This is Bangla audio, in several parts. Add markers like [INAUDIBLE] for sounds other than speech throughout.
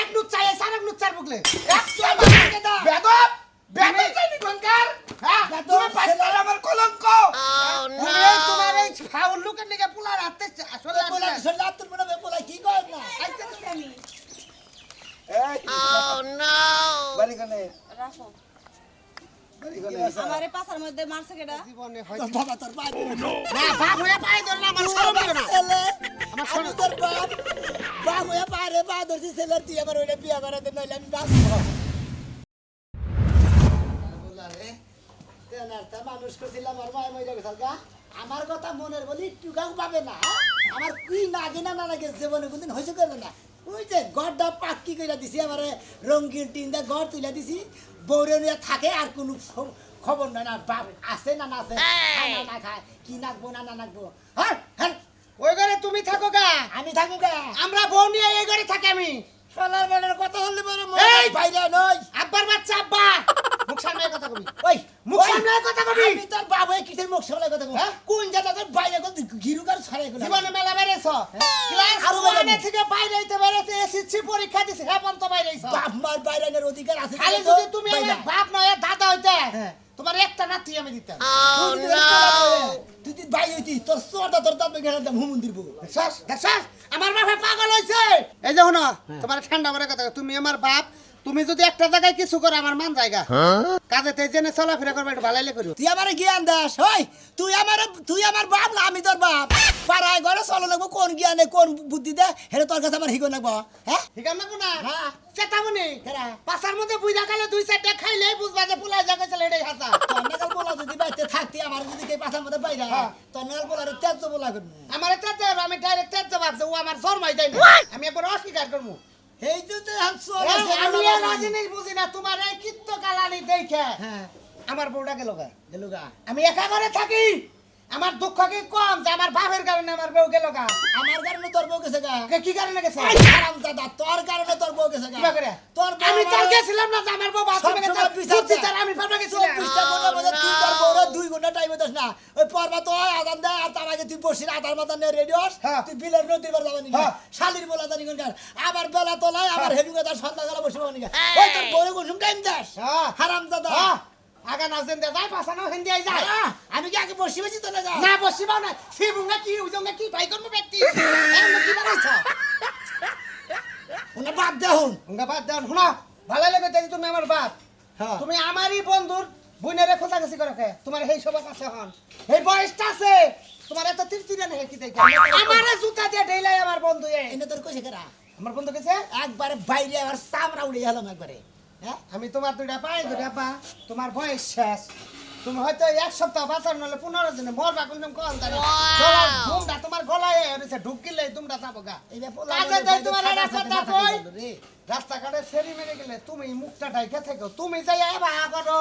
এক নুচ চাই সারা নুচ চার বুকলে। এক চাই বেদব বেদব চাইনি কোনকার হ্যাঁ তুমি পাইছাল আমার কলঙ্ক। ওরে তোমার এই ফাউল লুকের নিকে পুলার হাতে আসলে পোলা মনে পোলা কি কয় না? আজকে তো জানি। বাড়ি কোনে রাখো বাড়ি কোনে? আমারে পাছার মধ্যে মারছে কেডা? জীবনে হয়তো বাবা তোর বাপ না বাপ হয়ে পাই ধরে না আমার শরম লাগে না। আমার আমি শোনো। তোর বাপ। বাপ হয়ে পারে পা ধরছি ছেলের তুই আমার ওইটা বিয়া করে দে নইলে আমি বাঁচবো। মানুষ করছিলাম আমার মায়ের মজা গেছিল গা আমার কথা মনের বলি একটু গাও পাবে না হ্যাঁ? আমার কি নাগে না না লাগে জীবনে কোনদিন হয়েছে করবে না। ওই যে ঘরটা পাক্কি করে দিছি আমারে রঙিন টিন দিয়ে ঘর তুলে দিছি। বৌরে নিয়ে থাকে আর কোনো খবর নয় না বাপ আছে না না আছে না না খায় কি নাকবো না না নাকবো। হ্যাঁ হ্যাঁ। ওই ঘরে তুমি থাকো গা। আমি থাকো গা। আমরা বউ নিয়ে এই ঘরে থাকি আমি। সোলার বেড়ার কথা হলে বলে এই! বাইরে নয়। আব্বার বাচ্চা আব্বা। [LAUGHS] মুখ সামনে কথা কবি। ওই মুখ সামনে কথা কবি। আমি তোর বাবা কিসের মুখ সামনে কথা কই হ্যাঁ? কোন জায়গা তোর বাইরে কত গিরুকার ছড়াই গেল। জীবনে মেলা বেড়েছ? ক্লাস আরও ওয়ানে থেকে বাইরে হইতে বেড়েছে এসএসসি পরীক্ষা দিছে হ্যাঁ বাইরে হইছ। বাপ মার বাইরের অধিকার আছে খালি যদি তুমি আমার বাপ নয় দাদা হইতে হ্যাঁ। তোমার একটা নাতি আমি দিতাম। তুই যদি তোর তুই যদি হইতি তোর সোটা তোর দাঁত গেলে দাম হুমুন দিব। দেখছস? দেখছস? আমার বাপে পাগল হইছে। এই যে শোনো তোমার ঠান্ডা মারে কথা তুমি আমার বাপ তুমি যদি একটা জায়গায় কিছু করো আমার মান জায়গা। কাজে তে জেনে চলাফেরা করবে একটু ভালাইলে করিও। তুই আমার জ্ঞান দাস হই? তুই আমার তুই আমার বাপ না আমি তোর বাপ। পাড়ায় ঘরে চলো লাগবো কোন জ্ঞানে কোন বুদ্ধি দে হেরে তোর কাছে আমার হিগো লাগবো হ্যাঁ? ঠিক আছে না? হ্যাঁ। কেরা? পাশার মধ্যে বুইরা কালে দুই চারটা খাইলেই বুঝবা যে পুলাই জায়গা চলে এটাই হাসা। তোর নাগাল বলা যদি বাইতে থাকতি আমার যদি কে পাথার মধ্যে বাইরে হ্যাঁ। তোর নাগাল বলার তেজ বলা করব। আমার তেজ আমি ডাইরেক্ট তেজ জবাব ও আমার দেয় আমি একবার অস্বীকার করব। এই আমি জিনিস বুঝি না তোমার এই কিত্ত কালানি দেখে। হ্যাঁ। আমার বউটা গেল গা। গেলু গা। আমি একা ঘরে থাকি। আমার দুঃখ কি কম যে আমার বাপের কারণে আমার বউ গেল গা? আমার কারণে তোর বউ গেছে গা। কে কি কারণে গেছে? হারাম দাদা তোর কারণে তোর বউ গেছে গা। করে? তোর আমি তার গেছিলাম না যে আমার বউ বাথরুমে গেছে বুদ্ধি তার আমি পারবা গেছিলাম চব্বিশটা ঘণ্টার মধ্যে তুই তোর বউরে দুই ঘণ্টা টাইম দিস না। ওই পর্বা তো হয় আদান দেয় আর তার আগে তুই বসিস আধার মাথা নিয়ে রেডি হস। হ্যাঁ। তুই বিলের নদীর বার যাবানি হ্যাঁ। শালির বলা জানি কোনকার। আবার বেলা তোলায় আবার হেভি কথা সন্ধ্যা গেলা বসে পাবনি ওই তোর বউরে কোন টাইম দাস। হ্যাঁ। হারাম দাদা হ্যাঁ, আগা না জেন যায় পাছানো হিন্দি আই যায় আমি কি আগে বসে বসি তো না গা না বসিবাও না সিবুঙ্গা কি উজঙ্গা কি ভাই করব ব্যক্তি। [LAUGHS] কি বানাইছ? ওনা বাদ দেহুন উঙ্গা বাদ দেন শুনো। ভালো লাগে তাই তুমি আমার বাপ। হ্যাঁ তুমি আমারই বন্ধুর বুইনারে খোঁজাখুঁজি করে খে তোমার সেই সবার কাছে হন। এই বয়সটা আছে। তোমার এত তিরতিরে নেই কি দেখে আমারে জুতা দিয়ে ঢেলাই আমার বন্ধু এনে তোর কইছে কেরা আমার বন্ধু গেছে একবারে বাইরে আবার চামড়া উড়ে গেলাম একবারে হ্যাঁ আমি তোমার দুটা পাই দুটা পা তোমার বয়স শেষ। তুমি হয়তো এক সপ্তাহ বাঁচার নলে পনেরো দিনে মরবা কোন কল তোমরা তোমার গলায় রয়েছে ঢুকিলে তোমরা যাব গা। রাস্তাঘাটে সেরি মেরে গেলে তুমি মুখটা ঢাইকে থেকো। তুমি যাই বা করো।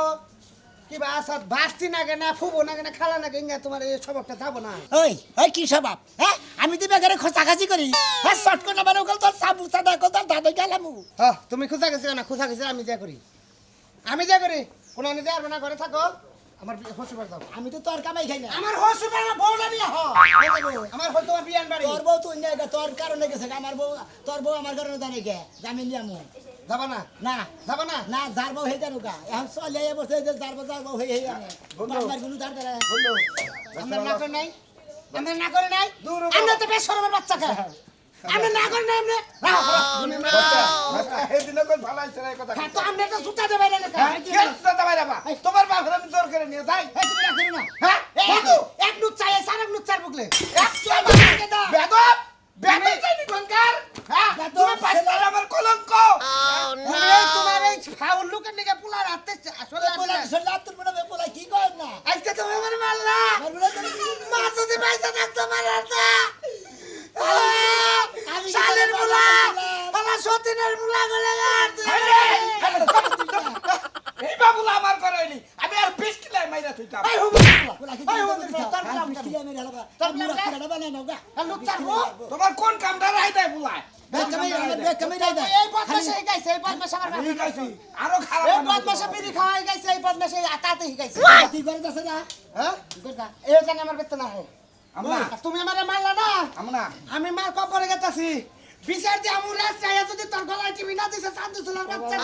কিবা আসাদ? বাস্তি না কেনা ফুবো না কেনা খালা না কেনা তোমার এই স্বভাবটা যাব না। ওই ওই কি স্বভাব? হ্যাঁ আমি তো বেকারে খোঁচাখাচি করি। হ্যাঁ শর্ট মানে ওখানে তোর সাবু সাদা কল তোর দাদা গেলাম হ্যাঁ তুমি খোঁজা গেছি না খোঁজা গেছি আমি যা করি। আমি যা করি? কোনো আনি দেওয়ার না করে থাকো। আমার হসুবার যাও। আমি তো তোর কামাই খাই না। আমার হসুবার বউটা নিয়ে হ। আমার হয়তো তোমার বিয়ান বাড়ি। তোর বউ তো অন্য তোর কারণে গেছে আমার বউ তোর বউ আমার কারণে জানে গে জামিন নিয়ামু যাবা না? না যাবা না? না যার বউ হয়ে জানো গা এখন চলে বসে যে যার বউ যার হয়ে হয়ে বন্ধু আমরা না করে নাই? আমরা না করে নাই? আমরা তো বেশ সরবের বাচ্চা খাই আমরা না করে নাই আমরা রাখো, রাখো, তুমি আমরা- কোন ভালো আছে এই কথা তো আমরা তো জুতা দেবে না কি আর দাদা ভাই রাবা? তোমার বাপের আমি জোর করে নিয়ে যাই। এই তুমি রাখবি না। হ্যাঁ এক নুচ চাই সারা চার বুকলে। এক চাই বেদব কোনকার? হ্যাঁ তুমি। কলঙ্ক ওরে তোমার এই ফাউল লুকের নিকে পুলার হাতে আসলে আত্মর মনে পোলা কি কর না আজকে তুমি আমার মারলা আর বলে তুমি মা যদি পয়সা থাকতো মারাতা আমি শালের কি পালা সতীনের মুলা গলে এই বাবুলা আমার করে হইলি আমি আর বিশ কিলাই মাইরা থইতাম এই হুমুল এই করে তোর হ্যাঁ, নাম বিশ কিলো মেরে তোর নাম খাড়াটা বানায় নাও গা। লোক চারবো? তোমার কোন কামটা রাই দেয় তুমি আমারে মারলা না? আমি মার কপরে গেতাছি। বিচার দিয়ে আমু রাত চাইয়া যদি তর্ক না দিছে চান্দু চুলার বাচ্চা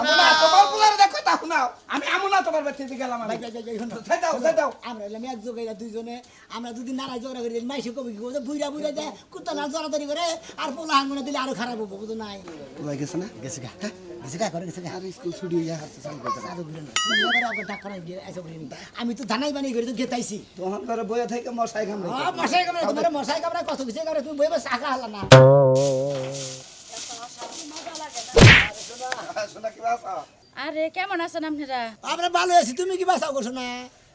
আমুনা তোমার পোলারে দেখো তা শুনাও আমি আমুনা তোমার বাড়িতে গেলাম আমি। ভাই, ভাই, ভাই, ভাই, শোনো। যাই দাও যাই দাও। আমরা এলাম এক জোগাইরা দুইজনে। আমরা যদি নারায় ঝগড়া করি মাইসে কবি কি বলছে বুইরা বুইরা যায় কুত্তা না জড়াতড়ি করে আর পোলা হাঙ্গনে দিলে আরও খারাপ হব বুঝো নাই? গেছে না? গেছে গা। বলিনি। আমি তো ধানাই বানিয়ে করে তো গেতাইছি। তোমার বইয়া থেকে মশাই কামড়ে মশাই কামড়ে তোমার মশাই কামড়ে কত কিছু? কামড়ে তুমি বই শাখা হালা না। শোনা কি বাসা আরে কেমন আছেন আপনারা? আমরা ভালো আছি। তুমি কি বাসাও করছ না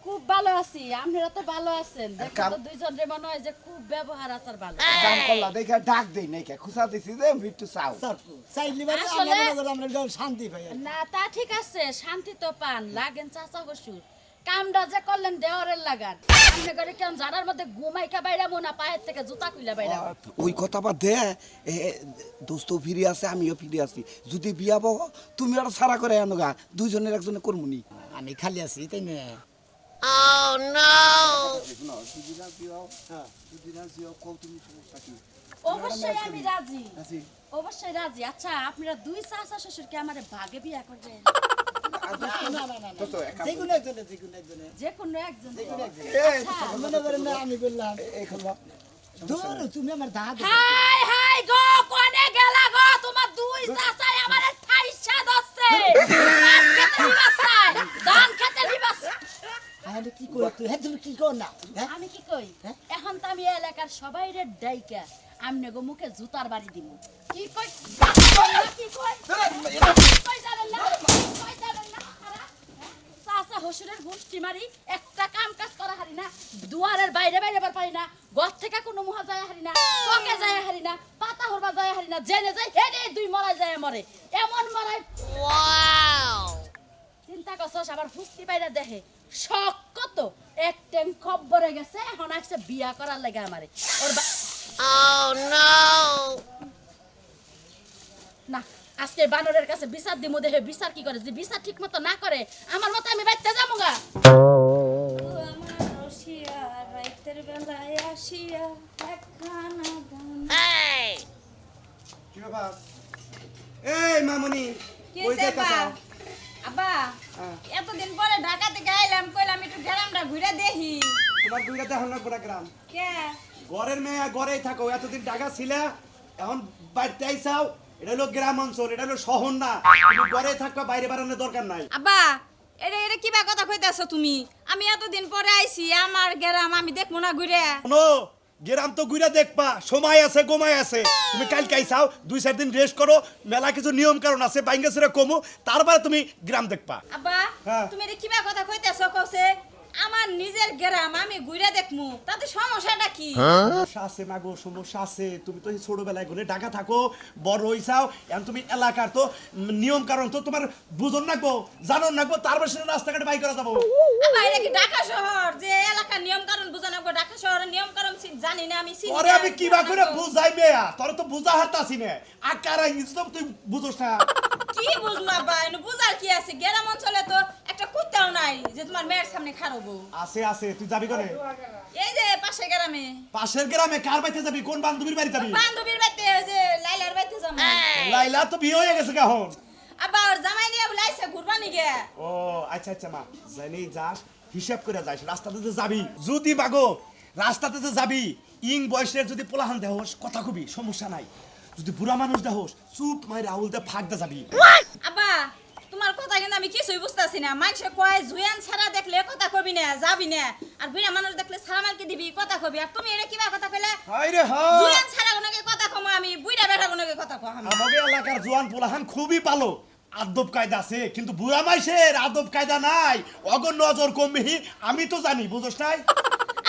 খুব ভালো আছি আপনারা তো ভালো আছেন। দেখো তো দুইজন রে মনে হয় যে খুব ব্যবহার আচার ভালো। কাম করলা দেখে ডাক দেই নাই কে খুশা দিছি যে বিট্টু চাও। চাইলি আমরা আমরা শান্তি পাই না তা ঠিক আছে শান্তি তো পান লাগেন চাচা হসুর কামটা যে করলেন দেওয়ারের লাগান। আপনি করে কেন জানার মধ্যে ঘুমাইকা বাইরা মোনা পায়ের থেকে জুতা খুলে বাইরা ওই কথা বাদ দে এ দোস্ত ফিরে আছে আমিও ফিরে আছি। যদি বিয়া বহ তুমি আর সারা করে আনো গা দুইজনের একজনে করমুনি আমি খালি আছি তাই না? অবশ্যই আমি রাজি। অবশ্যই রাজি। আচ্ছা আপনারা দুই চাচা শ্বশুরকে আমার ভাগে বিয়া করবেন? না না না যে কোনো একজনে যে কোনো একজনে যে কোনো একজন করেন না আমি বললাম এখন ধর তুমি আমার দাঁত হাই হাই গো কোনে গেলা গো? তোমার দুই চাচাই আমারে ঠাইসা দচ্ছে ধান খেতে নিবাসাই ধান খেতে নিবাসাই আরে কি কই তুই হ্যাঁ তুমি কি কর না হ্যাঁ আমি কি কই হ্যাঁ? এখন তো আমি এলাকার সবাই রে ডাইকা আমনে গো মুখে জুতার বাড়ি দিব কি কই কি কই কই জানেন না কই জানেন না হ্যাঁ? চাচা হসুরের গুষ্টি মারি একটা কাম কাজ করা হারি না দুয়ারের বাইরে বাইরে বার পারি না ঘর থেকে কোনো মুহা যায় হারি না চকে যায় হারি না পাতা হরবা যায় হারি না জেনে যায় হেনে দুই মরাই যায় মরে এমন মরাই চিন্তা করছস আবার ফুসকি পাইরা দেখে শখ কত? এক টাইম খবরে গেছে এখন আসছে বিয়া করার লাগে আমারে। ওর না আজকে বানরের কাছে বিচার দিমু দেখে বিচার কি করে? যদি বিচার ঠিক মতো না করে আমার মতো আমি বাইতে যাব গা। কি এই মামনি ওই দেখতাছ আব্বা এতদিন পরে ঢাকা থেকে আইলাম কইলাম একটু গ্রামটা ঘুরে দেখি। তোমার দুইটা দেখান না গোটা গ্রাম। কে? ঘরের মেয়ে ঘরেই থাকো এতদিন ঢাকা ছিলে এখন বাড়িতে আইসাও এটা হলো গ্রাম অঞ্চল এটা হলো শহর না। তুমি ঘরে থাকবা বাইরে বেরোনোর দরকার নাই। আব্বা এটা এটা কিবা কথা কইতাছো তুমি? আমি এতদিন পরে আইছি আমার গ্রাম আমি দেখব না ঘুরে। গ্রাম তো ঘুরে দেখবা সময় আছে গোমায় আছে। তুমি কালকে আইসাও দুই চার দিন রেস্ট করো মেলা কিছু নিয়ম কারণ আছে বাইঙ্গা সেরা কমু তারপরে তুমি গ্রাম দেখবা। আব্বা হ্যাঁ। তুমি কি কথা কইতেছো কওছে আমার নিজের গ্রাম আমি ঘুরে দেখমু। তাতে সমস্যাটা কি? সমস্যা আছে মাগো সমস্যা আছে। তুমি তো ছোটবেলায় ঘুরে ঢাকা থাকো বড় হইছাও এখন তুমি এলাকার তো নিয়ম কারণ তো তোমার বুঝন নাকবো জানন নাকবো তারপর সেটা রাস্তাঘাটে বাই করা যাব। কি ঢাকা শহর? যে এলাকার নিয়ম কানুন বুঝানো ঢাকা শহরের নিয়ম কানুন জানি না আমি না, আমি কিবা করে বুঝানো। বুঝাই মেয়া? তোর তো বুঝা হারতাছি না। আকার তো তুই বুঝোস না। কি বুঝমা বা এনে বুঝার কি আছে? গ্রাম অঞ্চলে তো একটা কুত্তাও নাই যে তোমার মেয়ের সামনে খারবো আছে আছে তুই যাবি করে এই যে পাশে গ্রামে। পাশের গ্রামে কার বাড়িতে যাবি? কোন বান্ধবীর বাড়ি যাবি? বান্ধবীর বাড়িতে যে লাইলার বাড়িতে যাব। লাইলা তো বিয়ে হয়ে গেছে কখন আবার ওর জামাই নিয়ে বলে আইসে ঘুরবা নিগে ও আচ্ছা আচ্ছা মা জানি যাস হিসাব করে যাস রাস্তাতে যে যাবি যদি মাগো রাস্তাতে যে যাবি ইং বয়সের যদি পোলাহান দেহস কথা কবি সমস্যা নাই। যদি বুড়া মানুষ দেহস চুপ মাই রাহুল দে ফাঁক দে যাবি। আব্বা তোমার কথা কিন্তু আমি কিছুই বুঝতেছি না। মানুষে কয় জুয়ান ছাড়া দেখলে কথা কবি না যাবি না। আর বুড়া মানুষ দেখলে সারা মালকে দিবি কথা কবি। আর তুমি এটা কিবা কথা কইলে হাই রে হ্যাঁ! জুয়ান ছাড়া কোনোকে কথা কম আমি বুড়া বেটা কোনোকে কথা কম আমি। আমাদের এলাকার জোয়ান পোলাহান খুবই ভালো আদব কায়দা আছে কিন্তু বুড়া মাইসের আদব কায়দা নাই। অগর নজর কমবি আমি তো জানি বুঝোস নাই?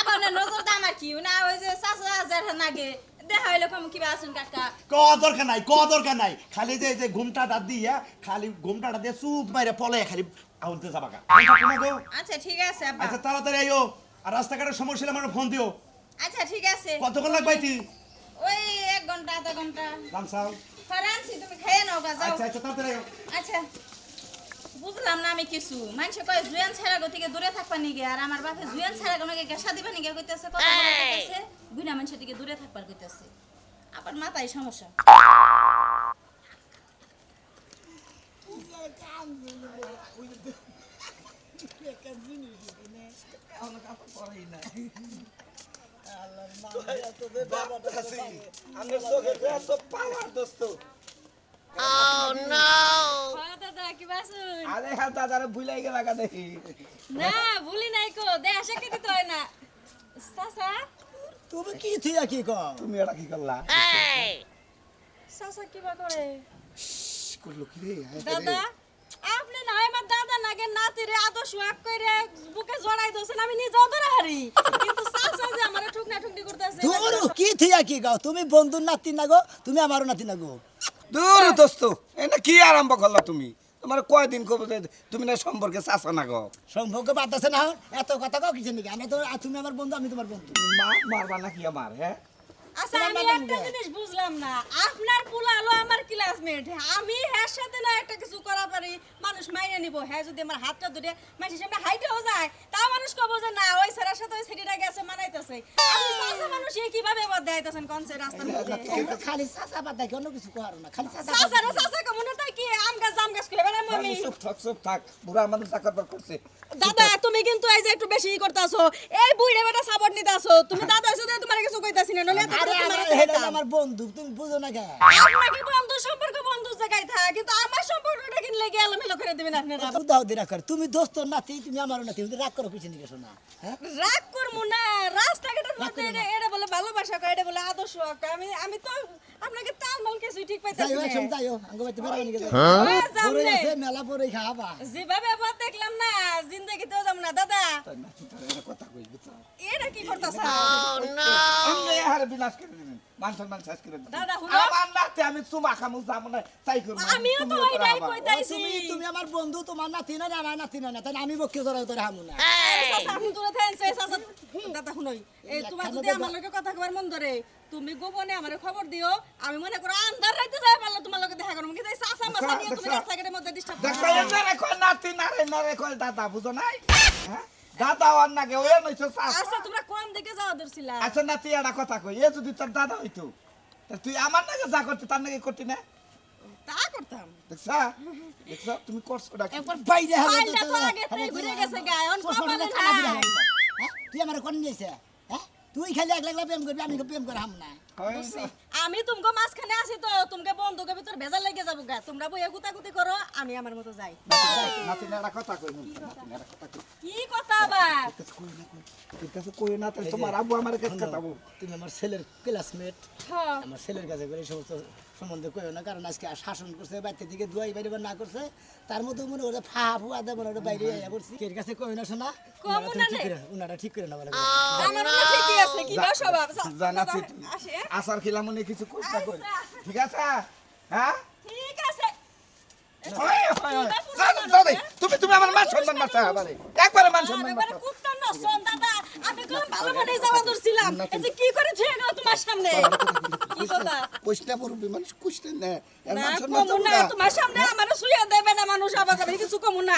আবার নজর দা আমার কি না ওই যে চাচা জেঠা নাগে। দেখা হইলে কম কিবা আসুন কাকা? ক দরকার নাই ক দরকার নাই। খালি যে যে ঘুমটা দাঁত দিয়া খালি ঘুমটাটা দিয়ে চুপ মাইরে পলে খালি আউলতে যাবা গা। আচ্ছা ঠিক আছে আব্বা। আচ্ছা তাড়াতাড়ি আইও। আর রাস্তাঘাটের সমস্যা হলে আমার ফোন দিও। আচ্ছা ঠিক আছে। কতক্ষণ লাগবে তুই ওই এক ঘণ্টা আধা ঘণ্টা। রামসাও ফরানছি তুমি খেয়ে নাও গা যাও। আচ্ছা আচ্ছা তাড়াতাড়ি আইও। আচ্ছা। বুঝলাম না আমি কিছু। মানুষ কয় জুয়ান ছাড়া গো থেকে দূরে থাকবা নাকি? আর আমার বাপে জুয়ান ছাড়া গো নাকি গ্যাসা দিবা নিগে কইতেছে কথা কইতেছে বুইনা মানুষের থেকে দূরে থাকবার কইতেছে। আপনার মাথায় সমস্যা। Oh no! দাদা কি বাসুন আরে হ্যাঁ দাদারে ভুলাই গেলা কা দেখি। না ভুলি নাই কো দেখা সাক্ষী দিতে হয় না। চাচা তুমি কি থিয়া কি কও? তুমি এটা কি করলা? চাচা কিবা করে করল কি রে দাদা আপনি না আমার দাদা নাগে নাতিরে আদর্শ এক করে? বুকে জড়াই দছেন আমি নিজেও ধরে হারি কিন্তু চাচা যে আমার ঠুকনা ঠুকনি করতেছে তোর কি থিয়া কি কও তুমি বন্ধুর নাতি না গো তুমি আমারও নাতি না গো দূর দোস্ত এনে কি আরম্ভ করলা তুমি তোমার কয়দিন কব যে তুমি না সম্পর্কে চাষা না গো। বাদ বাতাসে না? এত কথা কিছু নাকি? আমি তো তুমি আমার বন্ধু আমি তোমার বন্ধু। মারবা নাকি আমার হ্যাঁ? আচ্ছা আমি একটা জিনিস বুঝলাম না। আপনার পোলালো আমার ক্লাসমেট আমি হ্যার সাথে না একটা কিছু করা পারি মানুষ মাইনে নিব। হ্যাঁ যদি আমার হাতটা ধরে মানুষের সামনে হাইটেও যায় তাও মানুষ কব যে না ওই স্যারের সাথে ওই ছেলেটা গেছে মানাইতেছে। আপনি মানুষ এ কীভাবে বাদ রাস্তার মধ্যে? খালি দেখি অন্য কিছু করার না? খালি চাচা চাচা রে কেমন তাই কি? আম গাছ জাম গাছ করে বেড়াবো আমি। চুপ থাক বুড়া মানুষ চাকর বাকর করছে। দাদা তুমি কিন্তু এই যে একটু বেশি করতেছো এই বুইড়ে বেটা সাপোর্ট নিতেছো। তুমি দাদা সাথে তোমার কিছু কইতাছি না নলে আরে হেডা আমার বন্ধু তুমি বুঝো না কেন? আপনাকে বন্ধু সম্পর্ক বন্ধু জায়গায় থাক কিন্তু আমার সম্পর্কটা কিনলে গিয়ে এলোমেলো করে দিবেন আপনারা। দাও দিরা কর। তুমি দোস্ত নাতি তুমি আমারও নাতি তুমি রাগ করো কিছু নিকে শোনা হ্যাঁ? রাগ করব না রাস্তাঘাটের মধ্যে এটা এটা বলে ভালোবাসা কয় এটা বলে আদর্শ আমি আমি তো আপনাকে তালমাল কিছুই ঠিক পাইতাছি না। একদম যাইও আঙ্গ বাইতে বেড়াবো নিকে হ্যাঁ, পরে আছে মেলা পরে খাওয়াবা যেভাবে দেখলাম না জিন্দগিতেও যাব না দাদা। কথা কই? এটা কি করতেছ? আমি এহারে বিনাশ করে দিবেন। মান সম্মান শেষ করে দিবেন। দাদা, শুনো। আমার নাতে আমি চুমা খামু যাব না তাই করব। আমিও তো ওইটাই কইতাইছি তুমি তুমি আমার বন্ধু তোমার নাতি না আমার নাতি না তাই আমি বক্কি ধরে ধরে হামু না। আপনি দূরে থাকেন, সেই চাচা, দাদা শুনোই, এই তোমার যদি আমার লগে কথা কবার মন ধরে, তুমি গোপনে আমারে খবর দিও আমি মনে করো আন্ধার রাইতে যাই পারলে তোমার লগে দেখা করব। কিন্তু এই চাচা মাসা নিয়ে তুমি দেখছ? রাস্তাঘাটের মধ্যে ডিস্টার্ব দেখো না। রে কয় নাতি না রে না রে কয় দাদা বুঝো নাই? হ্যাঁ? দাদা ওই নইছো চাষ আচ্ছা তোমরা কোন দিকে যাওয়া ধরছিলা? আচ্ছা নাতি একটা কথা কই এ যদি তোর দাদা হইতো তুই আমার নাকি যা করতি তার নাকি করতি না? তা করতাম। দেখছা? দেখছ? তুমি করছ ওটা? একবার বাইরে হালে পাইলটা তো আগে থেকে ঘুরে গেছে গায়ে, অন কপালে নাই। তুই আমার কোন নিয়েছে? হ্যাঁ? তুই খালি একলা একলা প্রেম করবি আমি প্রেম করে হাম না। হয় বুঝছি। না? আমি তুমকে মাঝখানে আছি তো তুমকে বন্ধুকে ভিতর ভেজাল লেগে যাব গা। তোমরা বইয়ে গুতাগুতি করো আমি আমার মতো যাই। কথা কই কি কথা আবার? কাছে কই না তাহলে তোমার আব্বু আমার কাছে তুমি আমার ছেলের ক্লাসমেট হ্যাঁ। আমার ছেলের কাছে এই সমস্ত সম্বন্ধে কইও না কারণ আজকে শাসন করছে বাড়িতে দিকে দুয়াই বাইরে না করছে তার মধ্যে মনে করে ফা ফুয়া দেব মনে করে বাইরে আইয়া পড়ছি। এর কাছে কইও না শোনা। উনারা ঠিক করে না বলে। আসার খিলাম মনে কিছু না কই আচ্ছা। ঠিক আছে? হ্যাঁ? ঠিক আছে। হয়, হয়, হয়। তুমি তুমি আমার মান সম্মান একবারে মান সম্মান আমি কোন ভালো যাওয়া ধরছিলাম? এই যে কি করে ছুঁয়ে গেল তোমার সামনে? কি কথা মানুষ কইসনা না। না মান সম্মান কমু না তোমার সামনে আমার শুয়ে দেবে না মানুষ আবার কিছু কমু না।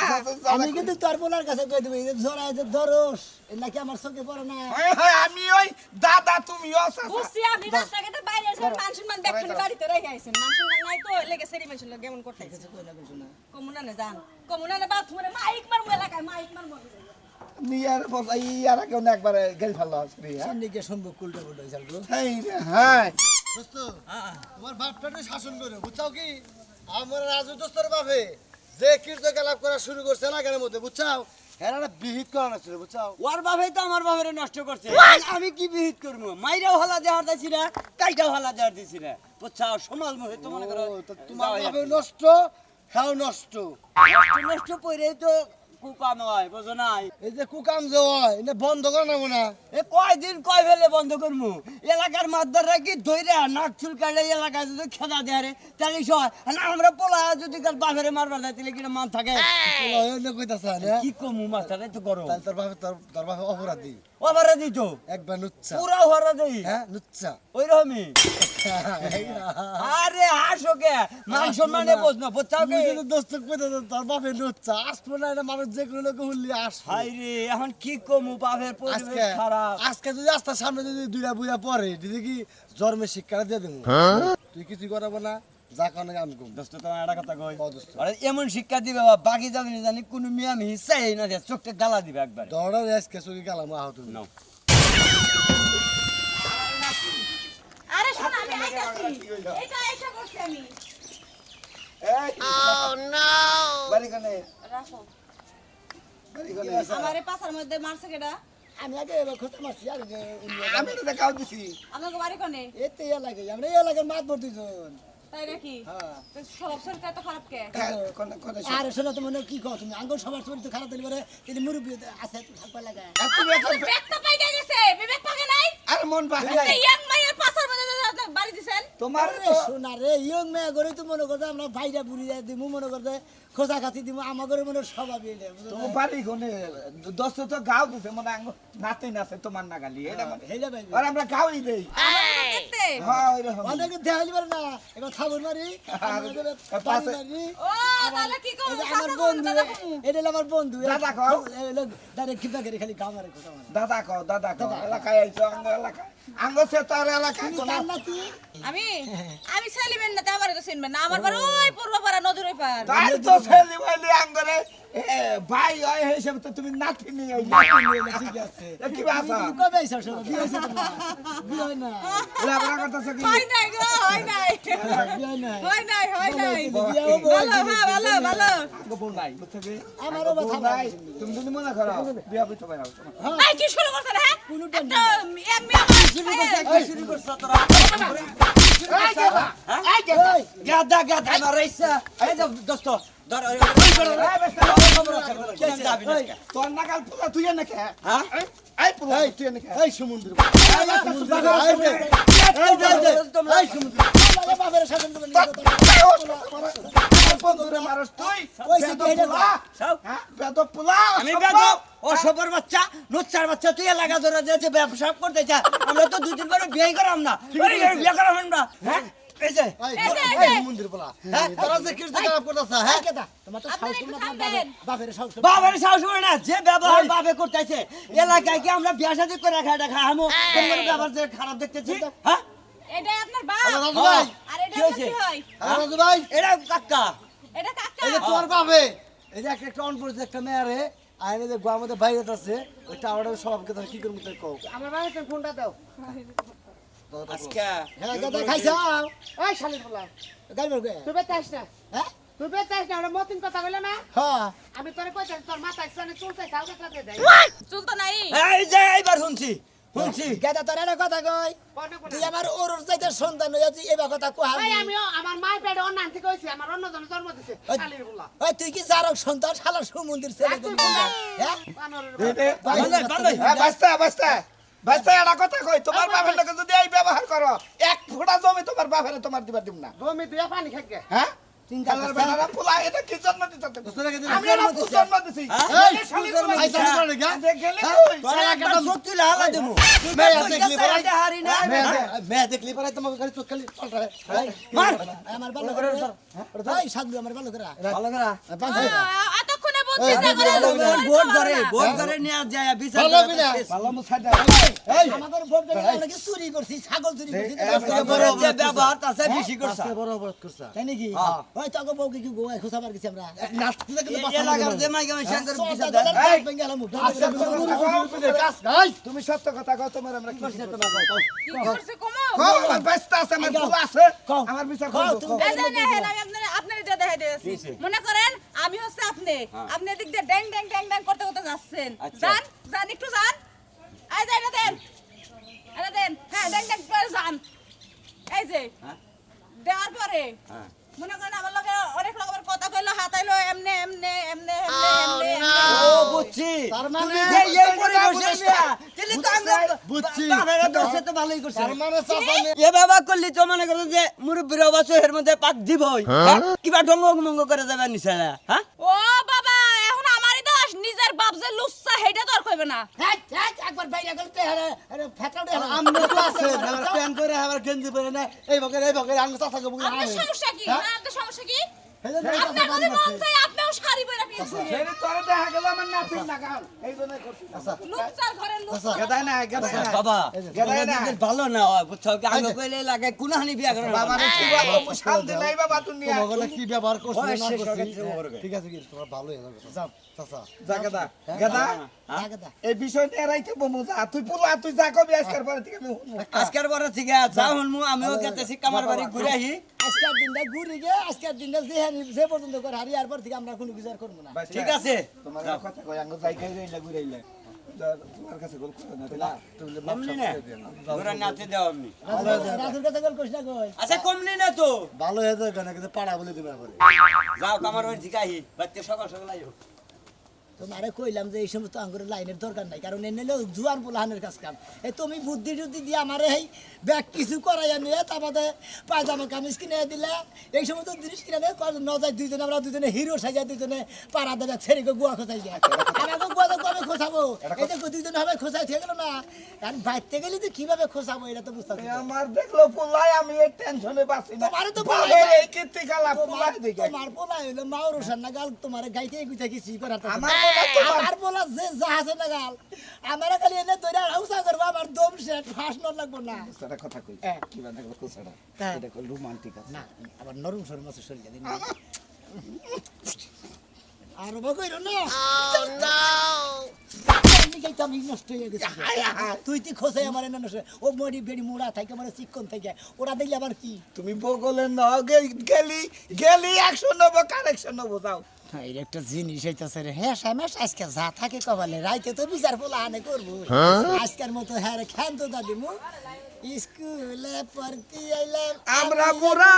আমি কিন্তু তোর বোলার কাছে কই দেবো এই যে যে দরস নাকি আমার চোখে পড়ে না। হয় হয় আমি ওই দাদা তুমি চাচা। বুঝছি আপনি রাস্তাঘাটে বাইরে এসে মান সম্মান ব্যাগখানে রেখে আইছেন মান নাই তো লেগে সেরি মেশিন লোক করতে আইছেন কই না। কমুনা না যান কমুনা না বাথরুমে মাইক মারমু এলাকায় মাইক মারমু। নিয়ার বসাই ইয়ার কেউ না একবারে গেল ভালো আসবি হ্যাঁ সামনে সম্ভব উল্টো উল্টো হয়েছে গো এই হ্যাঁ দোস্ত তোমার বাপটাকে শাসন করে বুঝছাও কি? আমার রাজু দোস্তর বাপে যে কীর্তকালাপ করা শুরু করছে না কেন মধ্যে বুঝছাও? এরা বিহিত করানো ছিল বুঝছাও? ওর বাপে তো আমার বাপের নষ্ট করছে। আমি কি বিহিত করব? মাইরাও হলা দেওয়ার দিছি না কাইটাও হলা দেওয়ার দিছি না। বুঝছাও? সমাজ মুহে তো মনে করো তোমার বাপে নষ্ট হ্যাঁ নষ্ট। নষ্ট নষ্ট তো কুকাম হয় বুঝো নাই? এই যে কুকাম যে হয় এটা বন্ধ করে নেব না। এ কয়দিন কয় ফেলে বন্ধ করব এলাকার মাদ্দার রাখি ধইরা নাক চুল কাটে এলাকায় যদি খেদা দেয় রে তাহলে সয় আর আমরা পোলা যদি কার বাপেরে মারবার দেয় তাহলে কিনা মান থাকে? কি কমু মাথাটা তো করো তোর বাপে তোর তোর বাপে অপরাধী। ওবারে দিত একবার নুচ্ছা। পুরা দেই হ্যাঁ নুচ্ছা। ওই রকমই। আরে হাসো কে? মান সম্মানে বোঝ না। বুঝছাও কি? দোস্ত কইতাছে তোর বাপে নুচ্ছা আসব না এটা মানুষ যে কোনো লোক হুল্লি আসব। হাই রে এখন কি কমু? বাপের পরিবেশ আজকে খারাপ। আজকে যদি রাস্তার সামনে যদি দুইটা বুইয়া পড়ে দিদি কি জন্মের শিক্ষাটা দিয়ে দেবো। তুই কিছু করাবো না যা কারণে আমি কম। দোস্ত তোমার একটা কথা কই? আরে এমন শিক্ষা দিবে বাবা বাকি যাবে না জানি কোনো মেয়ে আমি হিসাই না চোখটা গালা দিবে একবার। দৌড়া রেস কেসুরি গেলাম আহত নাও। আরে শোনো আমি আইতাছি এটা এটা করছি আমি বাড়ি কোনে রাখো বাড়ি কোনে আমারে পাছার মধ্যে মারছে কেডা? আমি আগে এবার খোঁজা মারছি আর যে উনি- আমি তো দেখাও দিছি। আপনাকে বাড়ি কোনে এতে ইয়া লাগে আমরা ইয়া লাগে মাত ভর্তি জন তাই নাকি? হ্যাঁ। সব শরীরটা তো খারাপ কে? কোনে আর শোনো তো মনে কি কও তুমি? আঙ্গুল সবার শরীর তো খারাপ দিলে পরে তিনি মুরব্বী আছে থাকবা লাগা। তুমি এখন বিবেক গেছে বিবেক পাকে নাই? আর মন পাহে আপনি ইয়াং মাইয়ের পাছার মধ্যে আপনি বাড়ি দিছেন? তোমার আরে শোনা রে ইয়ং মেয়ে করে তো মনে করতে আমরা ভাইরা বুড়ি দিমু মনে করতে খোঁজা খাতি দিমু আমাদের মনে স্বভাবই এটা বুঝলে? তোমার বাড়ি কোনে? দোস্ত তো গাও দিছে মানে আঙ্গ নাতি নাছে তোমার নাগালি এটা মানে। হেইলা ভাই আর আমরা গাওই দেই। হ্যাঁ ওইরকম অনেকে দেখালি পারে না এবার খাবার মারি আমরা এবার পানি মারি। ও তাহলে কি করব আমার বন্ধু এটা আমার বন্ধু দাদা কও। কিপা করে খালি কামারে কথা মানে দাদা কও দাদা কও এলাকায় আইছো আঙ্গ এলাকায়? আঙ্গ সে এলাকায়? আমি? [LAUGHS] আমি সেলিমেন না আমারে তো চিনবেন না। আমার বাড়ি ওই পূর্ব পাড়া নদীর ওই পার তাই তো ছেলে আঙ্গরে ভাই হয় হিসেবে তো তুমি নাতি নিয়ে ঠিক আছে। কি বাসা কবে আইছো শোনো বিয়ে হইছে তোমার? হয় না লেবরা করতেছ কি? হয় নাই গো হয় নাই। হয় না হয় নাই হয় নাই। ভালো হ্যাঁ ভালো ভালো আঙ্গ বোন নাই আমারও কথা নাই। তুমি যদি মনে করো বিয়া বিতে পারো এই কি শুরু করছেন হ্যাঁ? কোনো একটা এমনি আমার শুরু করছ তোরা গাদা গাদা মারাইছা এই দোস্ত না তোর নাগাল পোলা তুই এনে খে হ্যাঁ এই পোলা তুই এনে খে এই সমুদ্র এই হ্যাঁ বাচ্চা নুচ্চার বাচ্চা তুই এলাকা ধরে যে ব্যবসা করতে চা আমরা তো দুদিন পরে বিয়ে করাম না বিয়ে করাম না হ্যাঁ এই যে এই সমুদ্র বলা। তোরা যে কীর্তি খারাপ করতেছ হ্যাঁ? তোমার তো সাহস না থামবেন। বাপের সাহস বাবার সাহস করে না যে ব্যবহার বাবে করতেছে। এলাকায় কি আমরা বিয়া শাদী করে খাই দেখা আমো কোন কোন ব্যবহার যে খারাপ দেখতেছি? হ্যাঁ? এটাই আপনার বাপ। রাজু ভাই। আর এটা কি আপনার হয়েছে? কি হয়? রাজু ভাই। এটা কাকা। এটা কাকা। এই যে তোমার বাবে এই যে একটা একটা অন একটা মেয়ারে আইনে যে গোয়া মধ্যে বাইরে আছে ওই টাওয়ারের তাহলে কি করব তাই কও? আমার বাড়িতে ফোনটা দাও। আজকে? হ্যাঁ খাইছাও? ওই তুই না? হ্যাঁ? তুই বেতে না? ওরা মতিন কথা না? হ্যাঁ। আমি তোরে কইতে তোর মাথায় সামনে চুলতে কালকে কালকে দেয় চুল তো নাই। এই যে এইবার শুনছি শুনছি। গেদা তোর একটা কথা কই? কোনে কোনে? তুই আমার ওর চাইতে সন্তান হইয়া তুই এবার কথা কো ভাই আমিও আমার মায়ের পেটে অন্য আনতে কইছি আমার অন্য জনের জন্ম দিছে শালির পোলা। ওই তুই কি জারক সন্তান? শালা সুমন্দির ছেলে তুই। তুমি হ্যাঁ। হ্যাঁ, বাস্তা বাস্তা বাস্তা একটা কথা কই? তোমার বাপের লোকে যদি এই ব্যবহার করো এক ফোঁটা জমি তোমার বাপের তোমার দিবার দিব না। জমি দিয়ে পানি খাগে হ্যাঁ? এটা এটা আমার ভোট করে ভোট করে নিয়ে যায় বিচার ভালো করে। বিনা। শেষ। ভালো মুছা দে আমাদের ভোট দেবে নাকি চুরি করছি ছাগল চুরি করছি। ব্যবহার তার বেশি করছে। বড় অপরাধ করছা। তাই নাকি? ওই তো বউকে কি গোয়া খোঁজাবার গেছি আমরা? নাচতে কিন্তু এলাকার যে মাইকে মাইকে শান্তর বিচার সদা দেয়। দলের দাঁত ভেঙে গেলাম, মুখটা ভেঙে তুমি সত্য কথা কও তোমার আমরা কি করছি তোমার কও কি করছে কমো কও আমার ব্যস্ত আছে আমার ফুল আছে। আমার বিচার কও, তুমি কও। এই আমি আপনার আপনার এটা দেখাই দিয়েছি মনে করেন আমি হচ্ছে আপনি আপনি এদিক দিয়ে ড্যাং ড্যাং ড্যাং ড্যাং করতে করতে যাচ্ছেন। আচ্ছা। যান যান একটু যান। এই যে এটা দেন। এটা দেন। হ্যাঁ ড্যাং ড্যাং করে যান। এই যে। হ্যাঁ। দেওয়ার পরে হ্যাঁ। মনে করেন আমার লগে অনেক রকমের কথা কইলো হাতাইলো এমনে এমনে এমনে এমনে এমনে ও বুঝছি। তার মানে এই তাহলে তো আমরা বুঝছি। তো ভালোই করছে। তার মানে চাচা এ বাবা করলি তো মনে করো যে মুরব্বীর বছরের মধ্যে পাক দিবই হ্যাঁ? কিবা ডঙ্গ মঙ্গ করে যাবে নিশারা হ্যাঁ? ও বাবা এখন আমারই দোষ নিজের বাপ যে লুচ্চা হেটা তোর কইবে না। হ্যাঁ, হ্যাঁ, একবার বাইরে গেলে তো আরে ফেটাও দেয় আমরা তো আছে আমরা প্যান করে আবার গেঞ্জি পরে না এই বকে এই বকে আমি চাচা আপনার সমস্যা কি? হ্যাঁ, আপনার সমস্যা কি? মন ভালো না হয় আমি কইলে লাগে কোনহানি বিয়া করে বাবা কি বাবা মু শান্তি নাই বাবা দুনিয়া কি ব্যবহার করছ হয়ে। ঠিক আছে কি তোমার ভালো হয়ে চাচা। গেদা। গেদা? গেদা এই বিষয় নিয়ে রাইতে বমু যা তুই পোলা তুই যা কবি আজকের পরে থেকে আমি শুনব। আজকের বড় ঠিক আছে যাও হন আমিও গেতেছি কামার বাড়ি ঘুরে আহি। আজকের দিনটা ঘুরে গিয়ে আজকের দিনটা যে হারি যে পর্যন্ত করে হারি আর পর থেকে আমরা কোনো বিচার করব না। ঠিক আছে। তোমার কথা কই আঙ্গ যাই খাই রইলা ঘুরাইলা যা- তোমার কাছে গোল করে না দিলা তুমি কমলি না। ঘুরে নাতে দাও আমি। রাজুর কাছে গল কোশ না কই? আচ্ছা কমলি না তো। ভালো হয়ে যাবে না কিন্তু পাড়া বলে দিবে পরে যাও কামার বাড়ি ঠিক আহি বাচ্চা সকাল সকাল আইও। তোমারে কইলাম যে এই সমস্ত আঙ্গুরের লাইনের দরকার নাই কারণ এনে হলো জুয়ান পোলাহানের কাজ কাম। এ তুমি বুদ্ধি টুদ্ধি দিয়ে আমারে এই ব্যাগ কিছু করাইয়া নিয়ে তারপরে পায়জামা কামিজ কিনে দিলে এই সমস্ত জিনিস কিনে দেয় ন যায় দুইজনে আমরা দুজনে হিরো সাজা দুজনে পাড়া দেবে ছেড়ে গুয়া খোঁচাই যায় আমাকে গুয়া তো কবে খোঁচাবো? যে দুইজনে হবে খোঁচাই থেকে গেল না। আর বাইতে গেলে তো কীভাবে খোঁচাবো এটা তো বুঝতে আমার দেখল পোলাই আমি এই টেনশনে বাঁচি না। তোমারও তো পোলাই এই কীর্তি গালা পোলাই তোমার দিকে। তোমার পোলা হইল মাওর ওষার না গাল তোমার গাইতে গুইতে কিছু করার তো আমার তোমার- আমার পোলা যে জাহাজে না গাল। আমার খালি এনে দইরা হাউসা করব আমার দম সেট ফাঁস ন লাগবো না। সেটা কথা কই? হ্যাঁ। কি হ্যাঁ। এটা কই রোমান্টিক আছে? না আবার নরম দিন আর না। এমনি খাইতে আমি নষ্ট হয়ে গেছি। তুই তুই খোঁজে আমার এনে নষ্ট। ও মরি বেড়ি মুড়া থাকে আমার চিকন থেকে। ওরা দেখলে আবার কি? তুমি বগলে ন গে- গেলি গেলি একশো নেব কারেকশন নেব যাও। এর একটা জিনিস হইতাছে রে। হ্যাঁ সামেশ আজকে যা থাকে কবালে রাইতে তো বিচার পোলা আনে করব। আজকের মতো হ্যাঁ রে তো দাদি মু স্কুলে পড়তে আইলাম আমরা মরে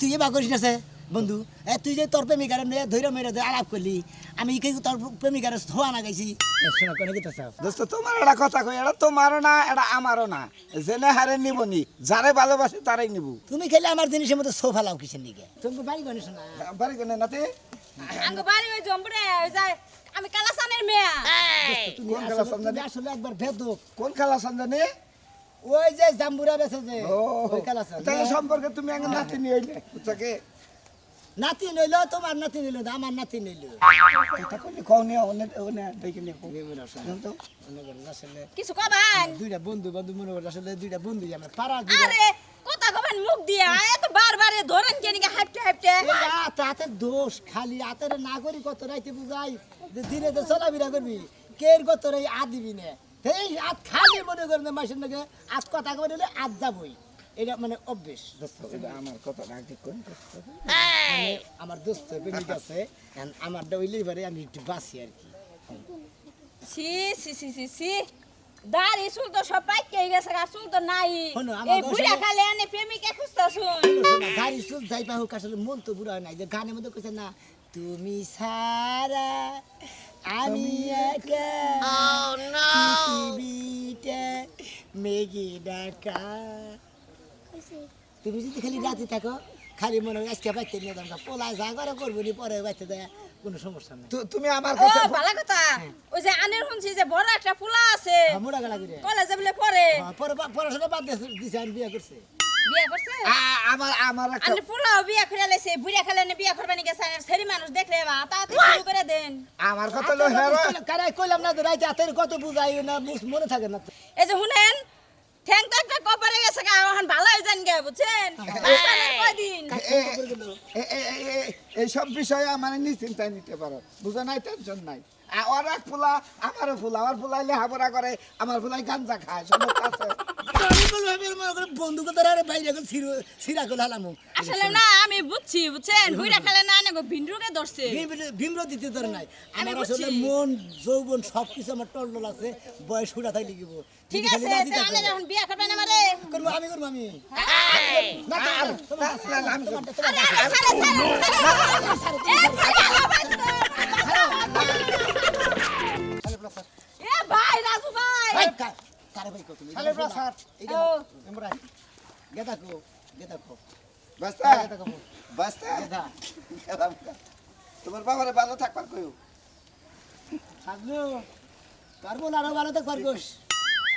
তুই এবার করিস না বন্ধু এ তুই যে তোর প্রেমিকার নিয়ে ধৈর্য মেরে দে আলাপ করলি আমি কি তোর প্রেমিকার ধোয়া না গাইছি এ, শোনা কোনে কি দোস্ত তোমার একটা কথা কই এটা তোমারও না এটা আমারও না। জেনে হারে নিব নি যারে ভালোবাসে তারাই নিব। তুমি খেলে আমার জিনিসের মধ্যে সোফা লাও কিসের দিকে তুমি বাড়ি গনে না? বাড়ি কোনে নাতে আঙ্গ বাড়ি ওই জম্বুরে যায় আমি কালাসানের মেয়া। তুমি কোন খেলা আসলে- একবার ভেদক কোন খেলা সন্ধানে ওই যে জাম্বুরা বেছে যে ও ওই কালা আছে। তাহলে সম্পর্কে তুমি আগে নাতি নিয়ে হইলে বুঝছাকে নাতি নইল তোমার নাতি নইল আমার নাতি নইল কথা কইলে কও নিয়ে ওনে ওনে দেখে নিয়ে কও। আসলে কিছু কবান? দুইটা বন্ধু বন্ধু মনে করো আসলে দুইটা বন্ধু আমরা পাড়া আরে কথা কবান মুখ দিয়া এত বারবার ধরেন কেন হাঁটতে হাঁটতে। তাতে দোষ খালি হাতের না করি কত রাইতে বুঝাই যে দিনে তো চলাফেরা করবি কের কত রাই আ দিবি না। এই আত খালি মনে করেন মাসের নাকি আজ কথা কবে দিলে আজ যাবই। এটা মানে অভ্যেস দোস্ত এটা আমার কথা না ঠিক মানে আমার দোস্ত প্রেমিক আছে আমার এবারে আমি একটু বাঁচি আর কি। সি সি সি সি সি দাড়ি চুল তো সব পাইকে গেছে আর চুল তো নাই। এই বুড়া খালে প্রেমিকে খুঁজতা শুন গাড়ি চুল যাই পাহ আসলে মন তো বুড়া হয় নাই। যে গানের মধ্যে কইছে না তুমি সারা আমি একা। পৃথিবীটা মেঘে ডাকা তুমি যদি খালি রাতে থাকো খালি মনে হয় আজকে বাইতে নিয়ে দাম পোলা যা করে করব নি পরে বাইতে দেয় কোনো সমস্যা নেই। তুমি আমার কাছে ভালো কথা। ওই যে আনের শুনছি যে বড় একটা পোলা আছে। মোড়া গেলা করে। কলেজে বলে পড়ে। পরে পড়াশোনা বাদ দিয়ে দিছে আমি বিয়ে করছে। বিয়ে করছে? আমার আমার একটা আনে পোলাও বিয়ে করে লেছে বুড়া খালে নে বিয়ে করবানি গেছে সেরি মানুষ দেখলে বা শুরু করে দেন। আমার কথা হেরো। কারাই কইলাম না রাইতে হাতের কত বুঝাই না বুঝ- মনে থাকে না এই যে শুনেন ঠ্যাং তো একটা কপারে গেছে গা এখন ভালো যান গে বুঝছেন কয়দিন এ- এ- এ- এ- এ- এইসব বিষয়ে আমার নিশ্চিন্তায় নিতে পারো বুঝো নাই টেনশন নাই। আ- ওর এক ফুলা আমারও ফুলা আমার ফুলাই লেহাপড়া করে আমার ফুলাই গাঞ্জা খায় সমস্যা আছে মনে বন্ধুকে ধরে আরে বাইরে এখন সিরো- করে হালামু আসলে না আমি বুঝছি বুঝছেন বুড়া খালে না গো ভিন্ডুকে ধরছে ভীম- ভীমর দিতে ধরে নাই আমি আমার আসলে মন যৌবন সব কিছু আমার টলটল আছে বয়স হুড়া থাই লিখিব ঠিক আছে তা আনে যখন বিয়ে করবেন আমারে করব আমি করব আমি না, না, না, না, আরে আরে ছাড়ে এ ছাড়ে এ ভাই রাজু ভাই! এই, কা- কারে ভাই কো তুমি? খালের প্রসাদ। এইটা ও। এমরাই। গেদা কো, গেদা কো, বাস্তা। গেদা কো, বাস্তা। গেদা। তোমার বাবারে ভালো থাকবার কইও। থাকল তোর বোন আরও ভালো তো করগোস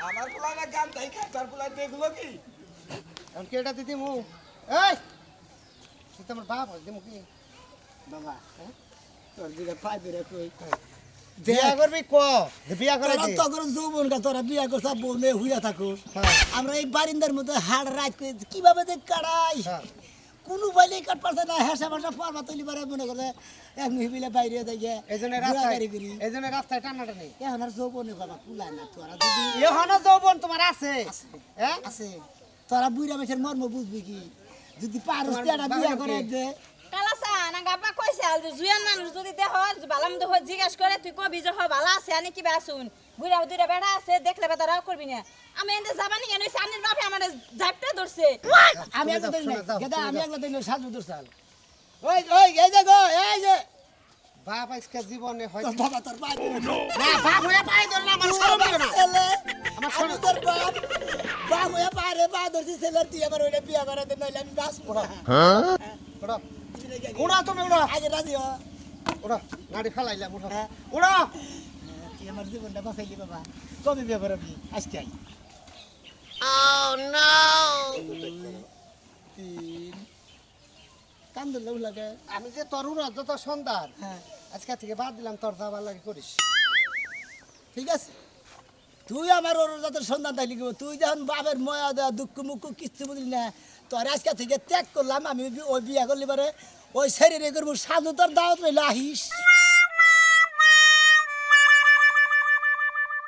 আমার পোলা না গান তাই খায় তোর পোলা দেখল কি? এখন কি এটা দিদি মু এই! তুই তো আমার বাপ দিমু কি? বাবা হ্যাঁ? তোর দিকে পাই বেরে কই? বিয়া করবি ক? বিয়া করে তোরা দে। তো করে যৌবন তোরা বিয়া করছা বউনে হুইয়া থাকো। হ্যাঁ। আমরা এই বারিন্দার মধ্যে হাড় রাত করে কীভাবে যে কাটাই হ্যাঁ। কোনো বাইলে কাট পারছে না হেসা ভাষা পারবা তৈরি পারে মনে করে এক মহিলা বাইরে জন্য রাস্তায় এই রাস্তায় টানাটা নেই এখন আর যৌবনে বাবা কুলায় না তোরা যদি এখনও যৌবন তোমার আছে? হ্যাঁ? আছে। তোরা বুড়া মেছের মর্ম বুঝবি কি? যদি পারস বিয়া করে? দে। না গাব্বা কইছে জুয়ান মানুষ যদি দেহ বালাম দেহ জিজ্ঞাসা করে তুই কবি যে ভালো আছে আনি কিবা আসুন বুড়া দুইটা বেড়া আছে দেখলে বেটা রাও করবি না। আমি এতে যাবানি কেন? আনির বাপে আমার ধরছে। আমি একলা দিন গেদা আমি একলা দিন সাজু দোসাল ওই ওই এই যে গো এই যে। বাপ আজকে জীবনে হয় বাবা তোর দিবে না বাপ হয়ে পাই ধরে না আমার শরম না। ছেলে আমি তোর বাপ। বাপ হয়ে পারে পা ধরছি ছেলের তুই আমার ওইটা বিয়া করে দে নইলে আমি বাঁচবো না। ওড়া ওড়া তুমি ওড়া। আগে রাজি হ ওড়া গাড়ি ফেলাইলাম ওড়া হ্যাঁ। ওড়া। আমার জীবনটা বাঁচাইলি বাবা। কবে বিয়া করবি আজকে আই। তিন। কান্দর লোক লাগে। আমি যে তোর উড়া যত সন্ধ্যার হ্যাঁ। আজকে থেকে বাদ দিলাম তোর যাবার লাগে করিস। ঠিক আছে। তুই আমার ওর যত সন্ধান তাই লিখব তুই যখন বাপের ময়া দেওয়া দুঃখ মুখ কিচ্ছু বুঝলি না তোর আজকে থেকে ত্যাগ করলাম আমি বি- ওই বিয়া করলি পারে। ওই শরীরে করব সাধু তোর দাওয়াত রইল আহিস।